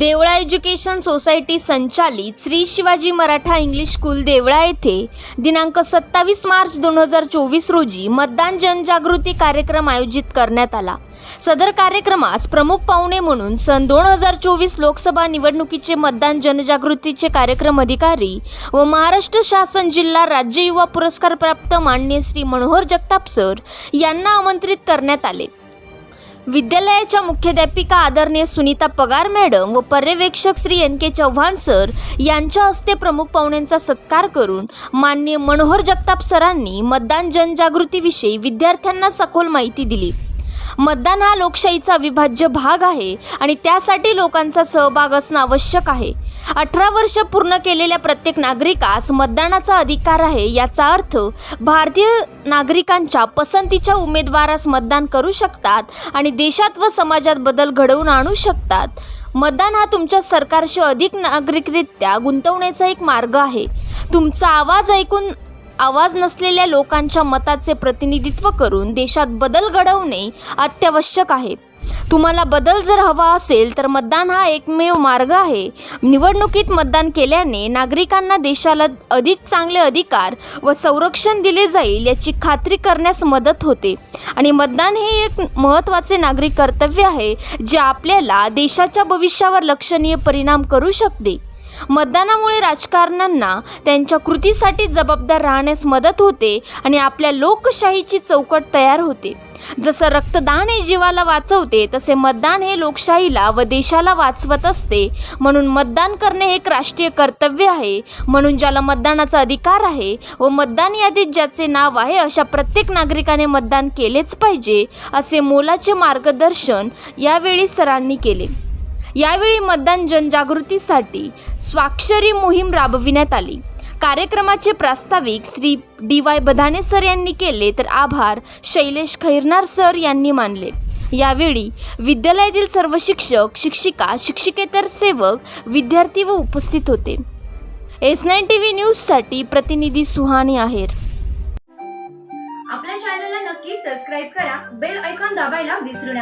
Deola education society संचालित Shri Shivaji Maratha English school Deola येथे दिनांक सत्तावीस मार्च दोन हजार चोवीस रोजी मतदान जनजागृती कार्यक्रम आयोजित करण्यात आला. सदर कार्यक्रमास प्रमुख पाहुणे म्हणून सन दोन हजार चोवीस लोकसभा निवडणुकीचे मतदान जनजागृतीचे कार्यक्रम अधिकारी व महाराष्ट्र शासन जिल्हा राज्य युवा पुरस्कार प्राप्त मान्य श्री मनोहर जगताप सर यांना आमंत्रित करण्यात आले. विद्यालयाच्या मुख्याध्यापिका आदरणीय सुनीता पगार मॅडम व पर्यवेक्षक Shri N K Chavan sir यांच्या हस्ते प्रमुख पाहुण्यांचा सत्कार करून माननीय मनोहर जगताप सरांनी मतदान जनजागृतीविषयी विद्यार्थ्यांना सखोल माहिती दिली. मतदान हा लोकशाहीचा अविभाज्य भाग आहे आणि त्यासाठी लोकांचा सहभाग असणं आवश्यक आहे. अठरा वर्ष पूर्ण केलेल्या प्रत्येक नागरिकास मतदानाचा अधिकार आहे याचा अर्थ भारतीय नागरिकांच्या पसंतीच्या उमेदवारास मतदान करू शकतात आणि देशात व समाजात बदल घडवून आणू शकतात. मतदान हा तुमच्या सरकारशी अधिक नागरिकरित्या गुंतवण्याचा एक मार्ग आहे. तुमचा आवाज ऐकून आवाज नसलेल्या लोकांच्या मताचे प्रतिनिधित्व करून देशात बदल घडवणे अत्यावश्यक आहे. तुम्हाला बदल जर हवा असेल तर मतदान हा एकमेव मार्ग आहे. निवडणुकीत मतदान केल्याने नागरिकांना देशाला अधिक चांगले अधिकार व संरक्षण दिले जाईल याची खात्री करण्यास मदत होते. आणि मतदान हे एक महत्त्वाचे नागरिक कर्तव्य आहे जे आपल्याला देशाच्या भविष्यावर लक्षणीय परिणाम करू शकते. मतदानामुळे राजकारण्यांना त्यांच्या कृतीसाठी जबाबदार राहण्यास मदत होते आणि आपल्या लोकशाहीची चौकट तयार होते. जसं रक्तदान हे जीवाला वाचवते तसे मतदान हे लोकशाहीला व देशाला वाचवत असते. म्हणून मतदान करणे हे एक राष्ट्रीय कर्तव्य आहे. म्हणून ज्याला मतदानाचा अधिकार आहे व मतदान यादीत ज्याचे नाव आहे अशा प्रत्येक नागरिकाने मतदान केलेच पाहिजे असे मोलाचे मार्गदर्शन यावेळी सरांनी केले. यावेळी मतदान जनजागृतीसाठी स्वाक्षरी मोहीम राबविण्यात आली. कार्यक्रमाचे प्रास्ताविक Shri D Y Badhane sir यांनी केले तर आभार शैलेश खैरनार सर यांनी मानले. यावेळी विद्यालयातील सर्व शिक्षक शिक्षिका शिक्षिकेतर सेवक विद्यार्थी व उपस्थित होते. एस नाईन टी व्ही न्यूजसाठी प्रतिनिधी सुहानी आहेर. आपल्या चॅनलला नक्की सबस्क्राईब करा. बेल ऐकॉन दाबायला विसरू नका.